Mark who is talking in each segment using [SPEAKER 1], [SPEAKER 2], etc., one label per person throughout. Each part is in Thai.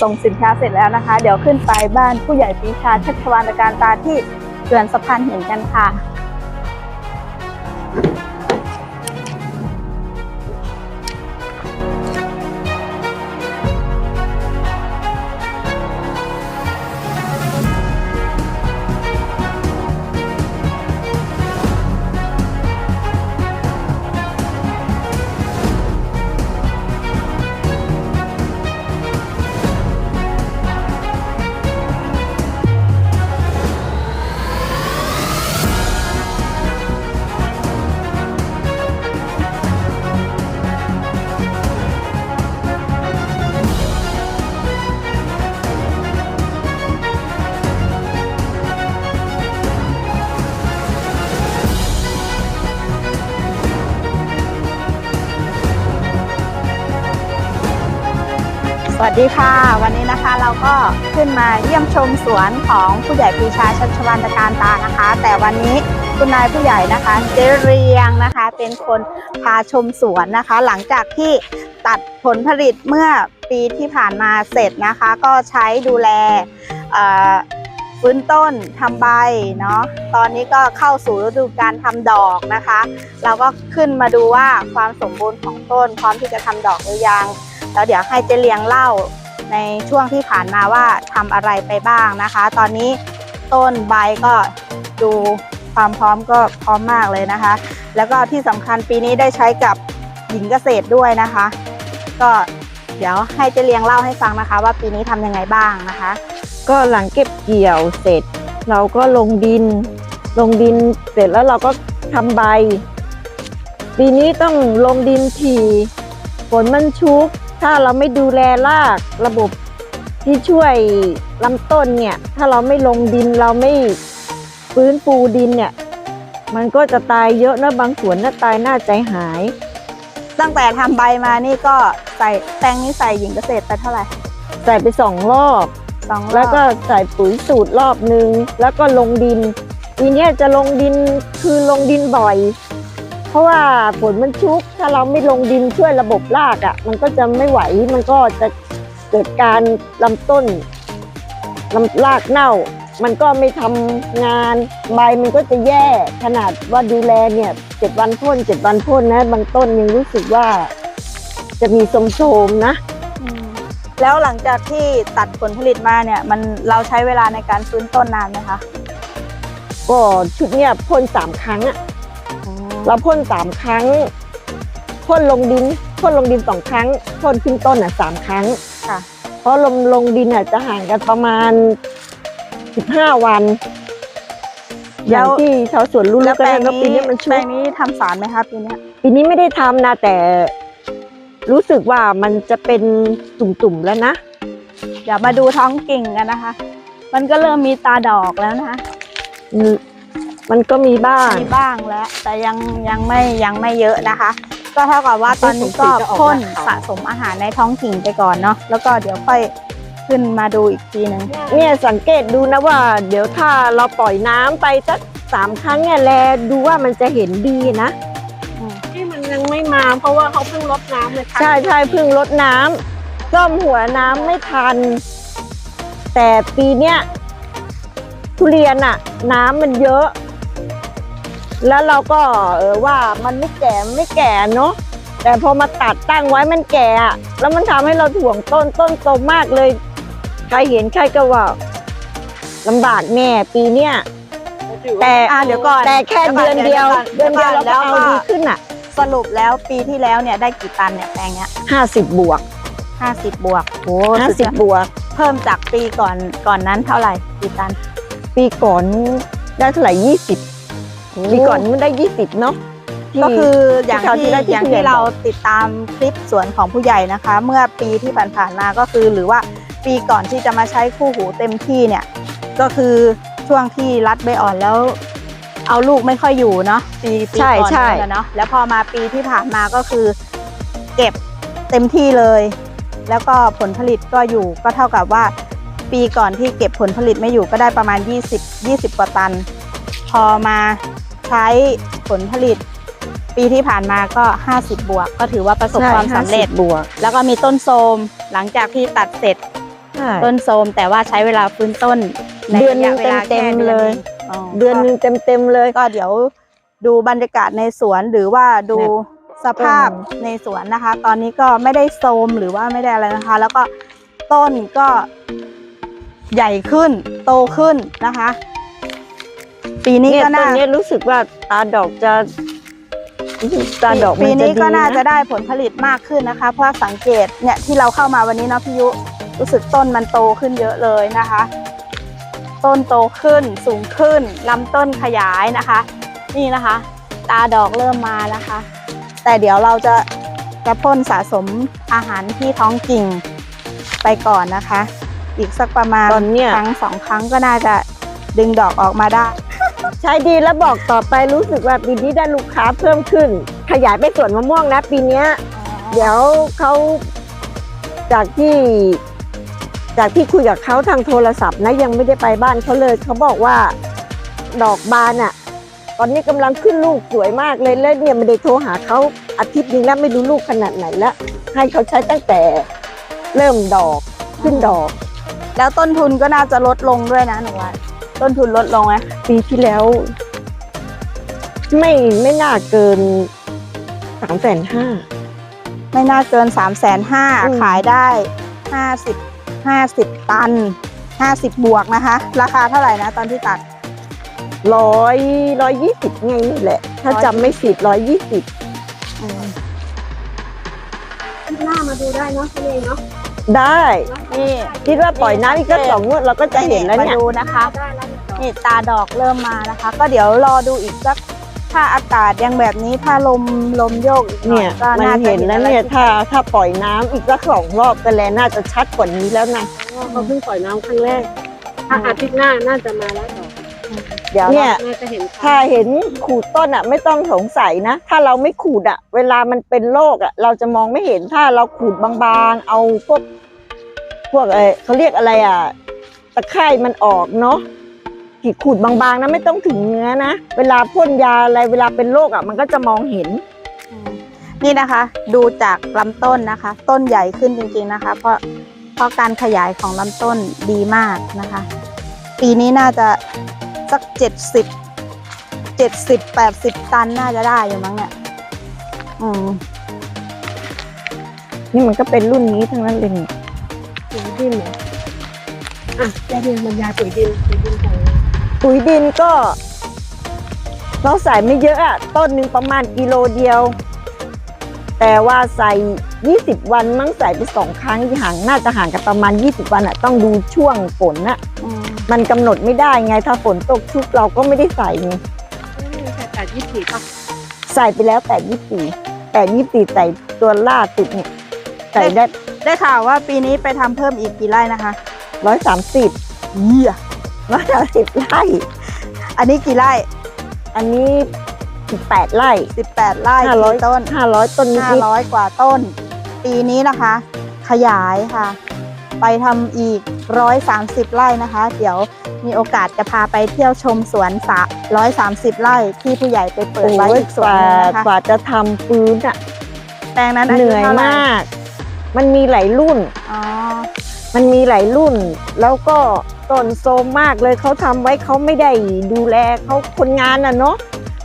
[SPEAKER 1] ส่งสินค้าเสร็จแล้วนะคะ เดี๋ยวขึ้นไปบ้านผู้ใหญ่ปีชาชัชวานการตาที่เกือนสะพานหินกันค่ะ วัสดีค่ะ วันนี้นะคะเราก็ขึ้นมาเยี่ยมชมสวนของผู้ใหญ่ปีชาชัชวานตการตานะคะ แต่วันนี้คุณนายผู้ใหญ่นะคะเจเรียงนะคะ เป็นคนพาชมสวนนะคะ หลังจากที่ตัดผลผลิตเมื่อปีที่ผ่านมาเสร็จนะคะ ก็ใช้ดูแลฟื้นต้นทำใบเนาะตอนนี้ก็เข้าสู่ฤดูการทำดอกนะคะ เราก็ขึ้นมาดูว่าความสมบูรณ์ของต้นพร้อมที่จะทำดอกหรือยัง แล้วเดี๋ยวให้เจเลียงเล่าในช่วงที่ผ่านมาว่าทำอะไรไปบ้างนะคะ ตอนนี้ต้นใบก็ดูความพร้อมก็พร้อมมากเลยนะคะ แล้วก็ที่สำคัญปีนี้ได้ใช้กับหญิงเกษตรด้วยนะคะ ก็เดี๋ยวให้เจเลียงเล่าให้ฟังนะคะ ว่าปีนี้ทำยังไงบ้างนะคะ
[SPEAKER 2] ก็หลังเก็บเกี่ยวเสร็จ เราก็ลงดิน ลงดินเสร็จแล้วเราก็ทำใบ ปีนี้ต้องลงดินทีฝนมันชุก ถ้าเราไม่ดูแลรากระบบที่ช่วยลำต้นเนี่ย ถ้าเราไม่ลงดินเราไม่ฟื้นฟูดินเนี่ย มันก็จะตายเยอะนะบางสวนน่าตายน่าใจหาย
[SPEAKER 1] ตั้งแต่ทำใบมานี่ก็ใส่แตงนี่ใส่หญิงเกษตรไปเท่าไหร่
[SPEAKER 2] ใส่ไปสองรอบ
[SPEAKER 1] สองรอบ
[SPEAKER 2] แล้วก็ใส่ปุ๋ยสูตรรอบนึง แล้วก็ลงดินปีเนี้ยจะลงดินคือลงดินบ่อย เพราะว่าฝนมันชุก ถ้าเราไม่ลงดินช่วยระบบรากอะ่ะ มันก็จะไม่ไหว มันก็จะเกิดการลำต้นลำรากเน่า มันก็ไม่ทำงาน ใบมันก็จะแย่ขนาดว่าดูแลเนี่ยเจ็ดวันพ่นเจ็ดวันพ่นนะ บางต้นยังรู้สึกว่า จะมีโทรมๆนะ
[SPEAKER 1] อืมแล้วหลังจากที่ตัดผลผลิตมาเนี่ย มันเราใช้เวลาในการฟื้นต้นนานไหมคะ
[SPEAKER 2] ก็ชุดเนี้ยพ่นสามครั้งอะ เราพ่นสามครั้งพ่นลงดินพ่นลงดินสองครั้งพ่นขึ้นต้นอะสามครั้ง
[SPEAKER 1] ค่ะ
[SPEAKER 2] เพราะลงลงดินอะจะห่างกันประมาณสิบห้าวันอย่างที่ชาวสวนรู้
[SPEAKER 1] แล้
[SPEAKER 2] แล้วว
[SPEAKER 1] แป
[SPEAKER 2] กั
[SPEAKER 1] ล
[SPEAKER 2] น
[SPEAKER 1] ง
[SPEAKER 2] ว่าปี
[SPEAKER 1] นี้
[SPEAKER 2] นี้มัน
[SPEAKER 1] แป
[SPEAKER 2] ชุ
[SPEAKER 1] ล
[SPEAKER 2] ก
[SPEAKER 1] งนี้ทำสารไหมคะปีเนี้ย
[SPEAKER 2] ปีนี้ไม่ได้ทำนะแต่รู้สึกว่ามันจะเป็นตุ่มๆแล้วนะ
[SPEAKER 1] เดี๋ยวมาดูท้องกิ่งกันนะคะ มันก็เริ่มมีตาดอกแล้วนะคะ
[SPEAKER 2] อื มมันก็มีบ้าง
[SPEAKER 1] มีบ้างแล้ว แต่ยังยังไม่ยังไม่เยอะนะคะ ก็เท่ากับว่าตอนนี้ก็พ่นสะสมอาหารในท้องกิ่งไปก่อนเนาะแล้วก็เดี๋ยวค่อยขึ้นมาดูอีกทีหนึง
[SPEAKER 2] เนี่ยสังเกตดูนะว่า เดี๋ยวถ้าเราปล่อยน้ำไปสักสามครั้งเนี่ยแลดูว่ามันจะเห็นดีนะ
[SPEAKER 3] ที่มันยังไม่มา เพราะว่าเขาเพิ่งลดน้ำเลยค่ะ
[SPEAKER 2] ใช่ใช่เพิ่งลดน้ำซ่อมหัวน้ำไม่ทัน แต่ปีเนี้ยทุเรียนอะน้ำมันเยอะ แล้วเราก็เออว่ามันไม่แก่ไม่แก่เนาะแต่พอมาตัดตั้งไว้มันแก่แล้วมันทำให้เราถ่วงต้นต้นโตมากเลย ใครเห็นใครก็ว่าลำบากแน่ปีเนี้ยแต่
[SPEAKER 1] เดี๋ยวก่อน
[SPEAKER 2] แต่แค่เดือนเดียว
[SPEAKER 1] เดื
[SPEAKER 2] อ
[SPEAKER 1] น
[SPEAKER 2] เดียวเราก็เอา
[SPEAKER 1] แล้วก็
[SPEAKER 2] ดีขึ้นอะ
[SPEAKER 1] สรุปแล้วปีที่แล้วเนี่ยได้กี่ตันเนี่ยแปลงเนี้ย
[SPEAKER 2] ห้าสิบบวก
[SPEAKER 1] ห้าสิบบวกโอ้
[SPEAKER 2] ห้า
[SPEAKER 1] สิ
[SPEAKER 2] บบวก
[SPEAKER 1] เพิ่มจากปีก่อนก่อนนั้นเท่าไหร่กี่ตัน
[SPEAKER 2] ปีก่อนได้เท่าไหร่ยี่สิบ ปีก่อนมันได้ยี่สิบเนาะที่
[SPEAKER 1] ก็คืออย่าง
[SPEAKER 2] ที่
[SPEAKER 1] ที่
[SPEAKER 2] เขาที่ได้ที่
[SPEAKER 1] อย่าง
[SPEAKER 2] ผู้ใหญ่
[SPEAKER 1] ที่เรา
[SPEAKER 2] บอก
[SPEAKER 1] ติดตามคลิปสวนของผู้ใหญ่นะคะ เมื่อปีที่ผ่านๆมาก็คือหรือว่าปีก่อนที่จะมาใช้คู่หูเต็มที่เนี่ย ก็คือช่วงที่รัดใบอ่อนแล้ว เอาลูกไม่ค่อยอยู่เนาะปีปี
[SPEAKER 2] ใช่
[SPEAKER 1] ก่อน
[SPEAKER 2] ใช่
[SPEAKER 1] นั่นน่ะเนาะแล้วพอมาปีที่ผ่านมาก็คือ เก็บเต็มที่เลย แล้วก็ผลผลิตก็อยู่ก็เท่ากับว่า ปีก่อนที่เก็บผลผลิตไม่อยู่ก็ได้ประมาณ 20 20กว่าตัน พอมา ใช้ผลผลิต ปีที่ผ่านมาก็ 50 บวก ก็ถือว่าประสบ
[SPEAKER 2] ใช่
[SPEAKER 1] ความสำเร็จ
[SPEAKER 2] 50บวก
[SPEAKER 1] แล้วก็มีต้นโทรมหลังจากที่ตัดเสร็จ
[SPEAKER 2] ใช่
[SPEAKER 1] ต้นโทรมแต่ว่าใช้เวลาฟื้นต้นใน
[SPEAKER 2] เดือนหนึ่
[SPEAKER 1] ระ
[SPEAKER 2] ง
[SPEAKER 1] ยะเวลา
[SPEAKER 2] เต็
[SPEAKER 1] แค่
[SPEAKER 2] มๆ
[SPEAKER 1] เดือน
[SPEAKER 2] เลย
[SPEAKER 1] หนึ่งอ๋อ
[SPEAKER 2] เดือนหนึ่งเต็มๆเลย
[SPEAKER 1] ก็เดี๋ยวดูบรรยากาศในสวนหรือว่าดู
[SPEAKER 2] เนี่ย
[SPEAKER 1] สภาพ
[SPEAKER 2] อืม
[SPEAKER 1] ในสวนนะคะ ตอนนี้ก็ไม่ได้โทรมหรือว่าไม่ได้อะไรนะคะ แล้วก็ต้นก็ใหญ่ขึ้นโตขึ้นนะคะ ปีนี้
[SPEAKER 2] เนี่ย
[SPEAKER 1] ก็
[SPEAKER 2] ต้
[SPEAKER 1] น่า
[SPEAKER 2] นเนี้ยรู้สึกว่าตาดอกจะรู้สึกตาดอกมั
[SPEAKER 1] ปี
[SPEAKER 2] นจะ
[SPEAKER 1] นี้ก็
[SPEAKER 2] ดี
[SPEAKER 1] น่าจะ
[SPEAKER 2] นะ
[SPEAKER 1] ได้ผลผลิตมากขึ้นนะคะ เพราะสังเกตเนี่ยที่เราเข้ามาวันนี้เนาะพี่ยุรู้สึกต้นมันโตขึ้นเยอะเลยนะคะ ต้นโตขึ้นสูงขึ้นลำต้นขยายนะคะ นี่นะคะ ตาดอกเริ่มมานะคะ แต่เดี๋ยวเราจะจะพ่นสะสมอาหารที่ท้องกิ่งไปก่อนนะคะ อีกสักประมาณ
[SPEAKER 2] ตอนเนี้ย
[SPEAKER 1] ครั้งสองครั้งก็น่าจะดึงดอกออกมาได้
[SPEAKER 2] ใช้ดีแล้วบอกต่อไปรู้สึกว่าปีนี้ได้ลูกค้าเพิ่มขึ้น ขยายไปสวนมะม่วงนะ ปีเนี้ยเดี๋ยวเขาจากที่ จากที่คุยกับเขาทางโทรศัพท์นะยังไม่ได้ไปบ้านเขาเลยเขาบอกว่าดอกบานอะ่ะ ตอนนี้กำลังขึ้นลูกสวยมากเลยแล้วเนี่ยไม่ได้โทรหาเขาอาทิตย์หนึงแล้วไม่รู้ลูกขนาดไหนแล้วให้เขาใช้ตั้งแต่เริ่มดอกขึ้นดอก
[SPEAKER 1] แล้วต้นทุนก็น่าจะลดลงด้วยนะหนูว่า ต้นทุนลดลงไหม
[SPEAKER 2] ปีที่แล้ว ไม่ไม่น่าเกินสามแสนห้า
[SPEAKER 1] ไม่น่าเกิน3ามแสนห้า
[SPEAKER 2] อืม
[SPEAKER 1] ขายได้50 50ตัน50บวกนะคะ ราคาเท่าไหร่นะตอนที่ตัด
[SPEAKER 2] ร้อยร้อยยี่สิบไงนี่แหละ ถ้าจำไม่ผิดร้อยยี่สิบ
[SPEAKER 3] หน้ามาดูได้เนาะทะเลเนาะ
[SPEAKER 2] ได้
[SPEAKER 1] นี่
[SPEAKER 2] คิดว่าปล่อยน้ำอีกก็สองงวดเราก็จะเห็นแล้ว
[SPEAKER 1] มา
[SPEAKER 2] เนี่ย
[SPEAKER 1] ดูนะคะ
[SPEAKER 3] ได้แล้วเนี่ย
[SPEAKER 1] นี่ตาดอกเริ่มมานะคะ ก็เดี๋ยวรอดูอีกสักถ้าอากาศยังแบบนี้ถ้าลมลมโยกอีกหน่อ
[SPEAKER 2] เนี่ย
[SPEAKER 1] ก็
[SPEAKER 2] มัน
[SPEAKER 1] น่าจะ
[SPEAKER 2] เห็นแล้วเนี่ย
[SPEAKER 1] อะไร
[SPEAKER 2] ถ้าถ้าปล่อยน้ำอีกสักสองรอบก็แล้วน่าจะชัดกว่านี้แล้วนะ
[SPEAKER 3] เพราะว่าเขาเพิ่งปล่อยน้ำครั้งแรกถ้าอาทิตย์หน้าน่าจะมาแล้วดอก
[SPEAKER 1] เดี๋ยว
[SPEAKER 2] เนี่ย
[SPEAKER 3] น่าจะเห็น
[SPEAKER 2] ถ้าเห็นขูดต้นอะ ไม่ต้องสงสัยนะ ถ้าเราไม่ขูดอะ เวลามันเป็นโรคอะ เราจะมองไม่เห็นถ้าเราขูดบางๆ เอาพวก พวกเออเขาเรียกอะไรอะตะไคร่มันออกเนาะ ขีดขูดบางๆนะไม่ต้องถึงเนื้อนะ เวลาพ่นยาอะไรเวลาเป็นโรคอะมันก็จะมองเห็น
[SPEAKER 1] นี่นะคะ ดูจากลำต้นนะคะ ต้นใหญ่ขึ้นจริงๆนะคะ เพราะเพราะการขยายของลำต้นดีมากนะคะ ปีนี้น่าจะสักเจ็ดสิบเจ็ดสิบแปดสิบตันน่าจะได้อยู่มั้งเนี่ยอืม
[SPEAKER 2] นี่มันก็เป็นรุ่นนี้ทั้งนั้นเลยนี่
[SPEAKER 3] ปุ๋ยดินเหรออะแกเรียนบรรยายปุ๋ยดินปุ๋ยดินของ
[SPEAKER 2] ปุ๋ยดินก็ เราใส่ไม่เยอะอะต้นหนึ่งประมาณกิโลเดียว แต่ว่าใส่ 20 วันมั้งใส่ไปสองครั้งห่างน่าจะห่างกันประมาณ 20 วันอะต้องดูช่วงฝนอะ
[SPEAKER 1] อืม
[SPEAKER 2] มันกำหนดไม่ได้ไงถ้าฝนตกชุกเราก็ไม่ได้ใส่ไง
[SPEAKER 3] แค่แต่ยี่สิบป่ะ
[SPEAKER 2] ใส่ไปแล้วแต่ยี่ปีแต่ยี่ปีใส่ตัวล่าสุดเนี่ยใส่ได้
[SPEAKER 1] ได้ข่าวว่าปีนี้ไปทำเพิ่มอีกกี่ไร่นะคะ
[SPEAKER 2] ร้อยสามสิบ
[SPEAKER 1] เยี่ย
[SPEAKER 2] ร้อยสามสิบไร่
[SPEAKER 1] อันนี้กี่ไร่
[SPEAKER 2] อันนี้สิบแปดไร่
[SPEAKER 1] สิบแปดไร่
[SPEAKER 2] ห้าร้อย
[SPEAKER 1] กี่ต้น
[SPEAKER 2] ห้าร้อยต้นนิ
[SPEAKER 1] ห้า
[SPEAKER 2] ด
[SPEAKER 1] ร้อยกว่าต้น ปีนี้นะคะ ขยายค่ะ ไปทำอีกร้อยสามสิบไร่นะคะ เดี๋ยวมีโอกาสจะพาไปเที่ยวชมสวนสะร้อยสามสิบไร่ที่ผู้ใหญ่ไปเปิ
[SPEAKER 2] โอ้
[SPEAKER 1] ดไว้
[SPEAKER 2] ย
[SPEAKER 1] อีกส
[SPEAKER 2] ก
[SPEAKER 1] วน
[SPEAKER 2] ว่า
[SPEAKER 1] หนึงนะคะ
[SPEAKER 2] กว่าจะทำปืนอะ
[SPEAKER 1] แปลงนั้นอา
[SPEAKER 2] เห
[SPEAKER 1] ยุ
[SPEAKER 2] นื่อย
[SPEAKER 1] เท่าไหร่
[SPEAKER 2] มาก มันมีหลายรุ่น
[SPEAKER 1] อ๋อ
[SPEAKER 2] มันมีหลายรุ่น แล้วก็ ต้นโซมมากเลยเขาทำไว้เขาไม่ได้ดูแลเขาคนงานอะเนาะ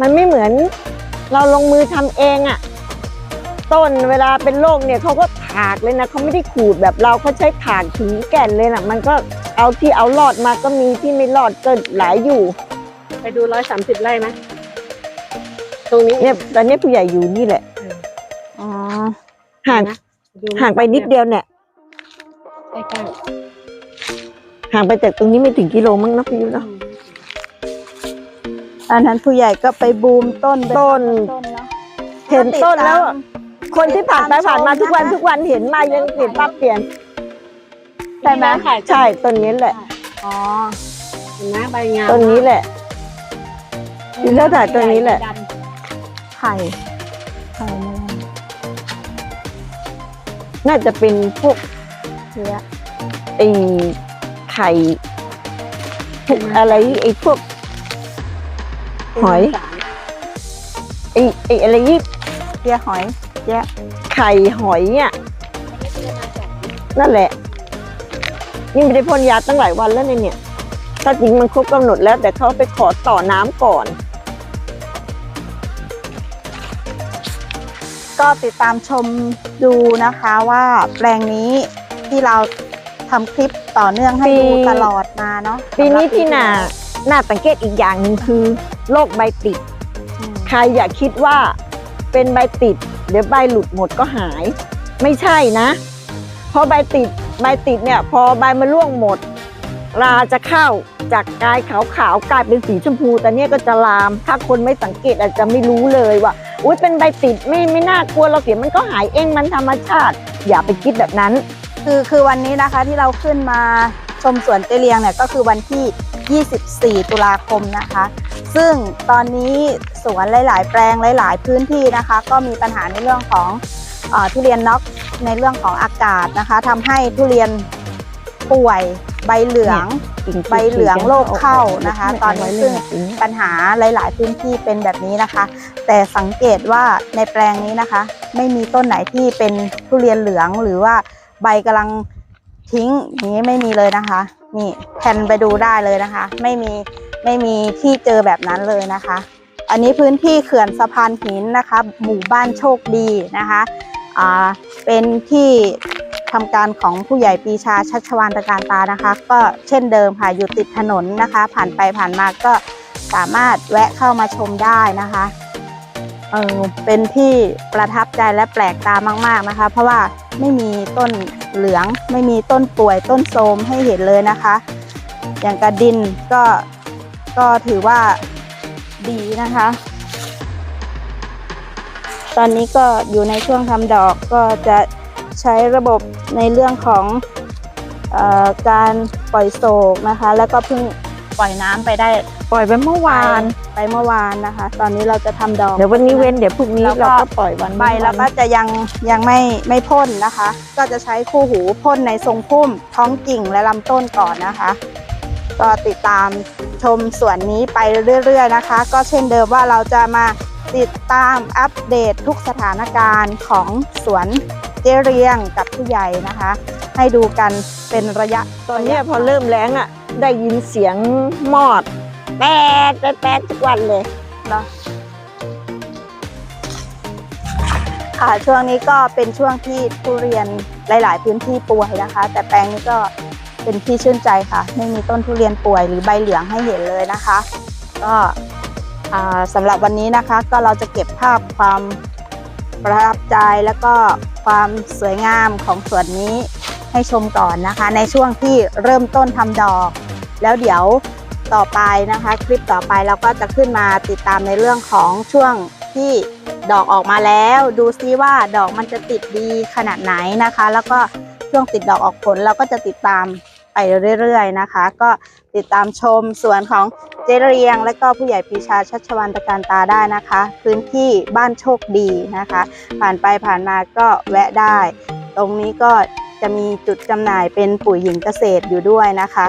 [SPEAKER 2] มันไม่เหมือนเราลงมือทำเองอะต้นเวลาเป็นโรคเนี่ยเขาก็ถากเลยนะเขาไม่ได้ขูดแบบเราเขาใช้ถากถึงแก่นเลยนะมันก็เอาที่เอารอดมาก็มีที่ไม่รอดก็หลายอยู่
[SPEAKER 3] ไปดูร้อยสามสิบไร่ไหมตรงนี้
[SPEAKER 2] เนี่ยตอนนี้ผู้ใหญ่อยู่นี่แหละ
[SPEAKER 1] อ๋อ
[SPEAKER 2] ห่าง
[SPEAKER 3] นะดู
[SPEAKER 2] ห่างไปนิดเดียวเนี่ย
[SPEAKER 3] ใกล้
[SPEAKER 2] ห่างไปจากตรงนี้ไม่ถึงกิโลมั้งนะพี่ยุ
[SPEAKER 3] ๆ
[SPEAKER 2] เนาะ
[SPEAKER 1] อันนั้นผู้ใหญ่ก็ไปบูมต้นไป
[SPEAKER 2] ต้น
[SPEAKER 1] ต้นเนาะ
[SPEAKER 2] เห็นต้นแล้วอะคนที่ผ่านไป
[SPEAKER 1] ติดตาม
[SPEAKER 2] ผ่านมา
[SPEAKER 1] ชม
[SPEAKER 2] ทุกวัน
[SPEAKER 1] นะคะ
[SPEAKER 2] ทุกวันเห็นมายังเห็นป้าเปลี่ยน
[SPEAKER 1] ใช่ไหม
[SPEAKER 2] ใช่ต้นนี้แหละ
[SPEAKER 1] อ๋อ
[SPEAKER 3] เห็นไหมใบงาม
[SPEAKER 2] ต้นนี้แหละอยู่แล้วแต่ต้นนี้แหละ
[SPEAKER 1] ไข่ไข่แมลง
[SPEAKER 2] น่าจะเป็นพวก
[SPEAKER 1] เชื้อ
[SPEAKER 2] ไอ้ไข่พวกอะไรไอ้พวก หอย ไอ้อ้ไอ้อะไรยี่
[SPEAKER 1] เปียหอยแยะ
[SPEAKER 2] ไข่หอยเนี่ยนั่นแหละ นี่ไม่ได้พ่นยาตั้งหลายวันแล้วเนี่ยเนี่ย ถ้าจริงมันครบกำหนดแล้ว แต่เขาไปขอต่อน้ำก่อน
[SPEAKER 1] ก็ติดตามชมดูนะคะว่าแปลงนี้ที่เรา ทำคลิปต่อเนื่องให้
[SPEAKER 2] ปี
[SPEAKER 1] ดูตลอดมาเนาะ
[SPEAKER 2] ปีนี้ที่น่า
[SPEAKER 1] สำหรับ
[SPEAKER 2] น่าสังเกตอีกอย่างหนึ่งคือโรคใบติด
[SPEAKER 1] อืม
[SPEAKER 2] ใครอย่าคิดว่าเป็นใบติด เดี๋ยวใบหลุดหมดก็หาย ไม่ใช่นะ เพราะใบติดใบติดเนี่ย พอใบมันร่วงหมด ราจะเข้าจากกายขาวๆกลายเป็นสีชมพู แต่เนี่ยก็จะลาม ถ้าคนไม่สังเกตอาจจะไม่รู้เลยว่าอุ้ยเป็นใบติดไม่ไม่น่ากลัวเราเสียมันก็หายเองมันธรรมชาติ อย่าไปคิดแบบนั้น
[SPEAKER 1] คือคือวันนี้นะคะที่เราขึ้นมาชมสวนเจเลียงเนี่ยก็คือวันที่ 24 ตุลาคมนะคะ ซึ่งตอนนี้สวนหลาย ๆ แปลงหลาย ๆ พื้นที่นะคะ ก็มีปัญหาในเรื่องของเออทุเรียนน็อกในเรื่องของอากาศนะคะทำให้ทุเรียนป่วยใบเหลืองใบเหลืองโรคเข้านะคะ ตอนนี้ซึ่งปัญหาหลาย ๆ พื้นที่เป็นแบบนี้นะคะ แต่สังเกตว่าในแปลงนี้นะคะ ไม่มีต้นไหนที่เป็นทุเรียนเหลืองหรือว่า ใบกำลังทิ้งอย่างนี้ไม่มีเลยนะคะ นี่แผ่นไปดูได้เลยนะคะ ไม่มีไม่มีที่เจอแบบนั้นเลยนะคะ อันนี้พื้นที่เขื่อนสะพานหินนะคะ หมู่บ้านโชคดีนะคะอ่าเป็นที่ทำการของผู้ใหญ่ปีชาชัชวานตะการตานะคะ ก็เช่นเดิมค่ะอยู่ติดถนนนะคะ ผ่านไปผ่านมาก็สามารถแวะเข้ามาชมได้นะคะ เออเป็นที่ประทับใจและแปลกตามาก ๆนะคะ เพราะว่าไม่มีต้นเหลือง ไม่มีต้นป่วยต้นโทรมให้เห็นเลยนะคะ อย่างกระดินก็ก็ถือว่าดีนะคะ ตอนนี้ก็อยู่ในช่วงทำดอกก็จะใช้ระบบในเรื่องของออการปล่อยโศกนะคะ แล้วก็เพิ่งปล่อยน้ำไปได้
[SPEAKER 2] ปล่อยไปเมื่อวาน
[SPEAKER 1] ไปเมื่อวานนะคะ ตอนนี้เราจะทำดอก
[SPEAKER 2] เดี๋ยววันนี้เว้นเดี๋ยวพรุ่งนี้
[SPEAKER 1] แล้วก็
[SPEAKER 2] เราก็ปล่อยวัน
[SPEAKER 1] ใบแล้วก็จะยังยังไม่ไม่พ่นนะคะ ก็จะใช้คู่หูพ่นในทรงพุ่ม ท้องกิ่งและลำต้นก่อนนะคะ ก็ติดตามชมส่วนนี้ไปเรื่อย ๆ นะคะ ก็เช่นเดิมว่าเราจะมาติดตามอัปเดตทุกสถานการณ์ของสวนเจเรียงกับผู้ใหญ่นะคะ ให้ดูกันเป็นระยะ
[SPEAKER 2] ตอนเนี้ยพอเริ่มแรงอะได้ยินเสียงมอด แป๊ดแป๊ดแป๊ดทุกวันเลย
[SPEAKER 1] เนาะค่ะช่วงนี้ก็เป็นช่วงที่ทุเรียนหลาย ๆ พื้นที่ป่วยนะคะ แต่แปลงนี้ก็เป็นที่ชื่นใจค่ะ ไม่มีต้นทุเรียนป่วยหรือใบเหลืองให้เห็นเลยนะคะ ก็สำหรับวันนี้นะคะ ก็เราจะเก็บภาพความประทับใจแล้วก็ความสวยงามของสวนนี้ให้ชมก่อนนะคะ ในช่วงที่เริ่มต้นทำดอก แล้วเดี๋ยว ต่อไปนะคะ คลิปต่อไปเราก็จะขึ้นมาติดตามในเรื่องของช่วงที่ดอกออกมาแล้ว ดูซิว่าดอกมันจะติดดีขนาดไหนนะคะ แล้วก็ช่วงติดดอกออกผลเราก็จะติดตามไปเรื่อยๆนะคะ ก็ติดตามชมสวนของเจเรียง และก็ผู้ใหญ่ปีชาชัชวันตะการตาได้นะคะ พื้นที่บ้านโชคดีนะคะ ผ่านไปผ่านมาก็แวะได้ ตรงนี้ก็จะมีจุดจำหน่ายเป็นปุ๋ยหญิงเกษตรอยู่ด้วยนะคะ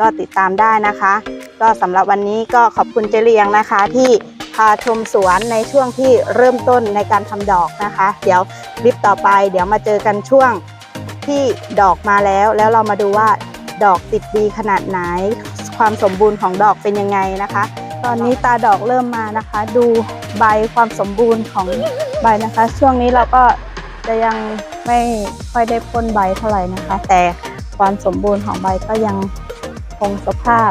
[SPEAKER 1] ก็ติดตามได้นะคะ ก็สำหรับวันนี้ก็ขอบคุณเจเรียงนะคะ ที่พาชมสวนในช่วงที่เริ่มต้นในการทำดอกนะคะ เดี๋ยวคลิปต่อไป เดี๋ยวมาเจอกันช่วงที่ดอกมาแล้ว แล้วเรามาดูว่าดอกติดดีขนาดไหน ความสมบูรณ์ของดอกเป็นยังไงนะคะ ตอนนี้ตาดอกเริ่มมานะคะ ดูใบความสมบูรณ์ของใบนะคะ ช่วงนี้เราก็จะยังไม่ค่อยได้พ่นใบเท่าไหร่นะคะ แต่ความสมบูรณ์ของใบก็ยังคงสภาพ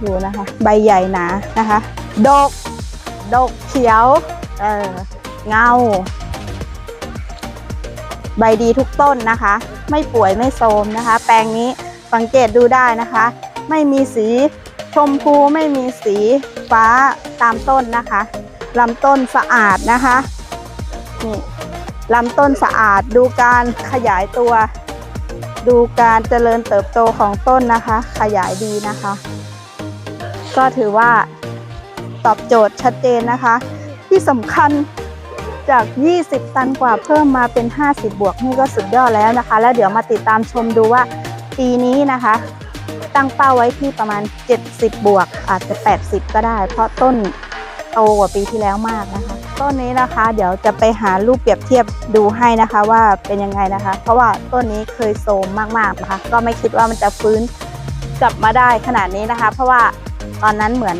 [SPEAKER 1] อยู่นะคะ ใบใหญ่หนานะคะ ดก ดกเขียว เออเงา ใบดีทุกต้นนะคะ ไม่ป่วยไม่โทมนะคะ แปลงนี้สังเกตดูได้นะคะ ไม่มีสีชมพูไม่มีสีฟ้าตามต้นนะคะลำต้นสะอาดนะคะนี่ลำต้นสะอาดดูการขยายตัว ดูการเจริญเติบโตของต้นนะคะ ขยายดีนะคะ ก็ถือว่าตอบโจทย์ชัดเจนนะคะ ที่สำคัญจาก 20 ตันกว่าเพิ่มมาเป็น 50 บวกนี่ก็สุดยอดแล้วนะคะ แล้วเดี๋ยวมาติดตามชมดูว่าปีนี้นะคะ ตั้งเป้าไว้ที่ประมาณ 70 บวกอาจจะ 80 ก็ได้ เพราะต้นโตกว่าปีที่แล้วมากนะคะต้นนี้นะคะ เดี๋ยวจะไปหารูปเปรียบเทียบดูให้นะคะว่าเป็นยังไงนะคะ เพราะว่าต้นนี้เคยโทรมมากๆนะคะ ก็ไม่คิดว่ามันจะฟื้นกลับมาได้ขนาดนี้นะคะ เพราะว่า ตอนนั้นเหมือน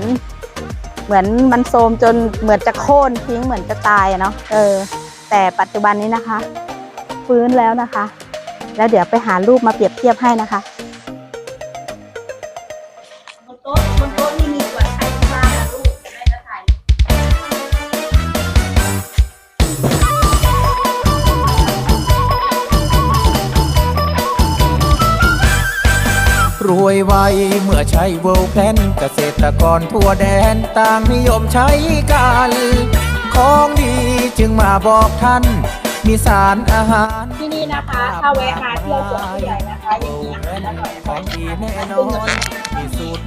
[SPEAKER 1] เหมือนมันโทรมจนเหมือนจะโค่นทิ้งเหมือนจะตายเนาะเออ แต่ปัจจุบันนี้นะคะ ฟื้นแล้วนะคะ แล้วเดี๋ยวไปหารูปมาเปรียบเทียบให้นะคะ
[SPEAKER 4] รวยไวเมื่อใช้เวิลด์แพลนเกษตรกรทั่วแดนต่างนิยมใช้กัน ของดีจึงมาบอกท่าน มีสารอาหาร
[SPEAKER 1] ที่นี่นะคะ ถ้าแวะมาเที่ยวสวนผู้ใหญ่นะคะยังมีอาหารอร่อย
[SPEAKER 4] ของดีแน่นอนมีสูตร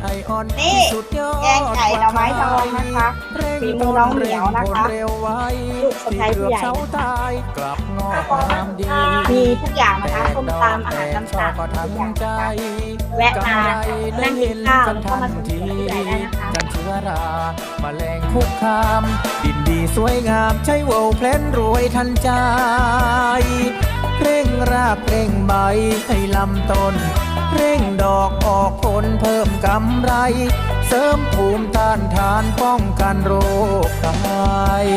[SPEAKER 4] ไอออน
[SPEAKER 1] นี่
[SPEAKER 4] สุดยอด
[SPEAKER 1] แกงไก่หน่อไม้ดองนะคะฝีมือน้องเหมียวนะคะ
[SPEAKER 4] เร็วไว
[SPEAKER 1] ลูกสะใภ้ผู้ใหญ่
[SPEAKER 4] เช้าตายกลับงอกงามดี
[SPEAKER 1] มีทุกอย่างนะคะส้มตำอาหารตามสั่ง
[SPEAKER 4] ก็
[SPEAKER 1] ทุก
[SPEAKER 4] ทั้ง
[SPEAKER 1] อย่าง
[SPEAKER 4] ใจ
[SPEAKER 1] นะคะแวะมานั่งกินข้าวแล้วก็มาชมสวนผู้ใหญ่ได้นะคะ
[SPEAKER 4] กันเชื้อรา มาแมลงคุกคาม ดินดีสวยงามใช้เวลเพลนรวยทันใจเร่งรากเร่งใบให้ลำต้น เร่งดอกออกผลเพิ่มกำไร เสริมภูมิต้านทานป้องกันโรคภัย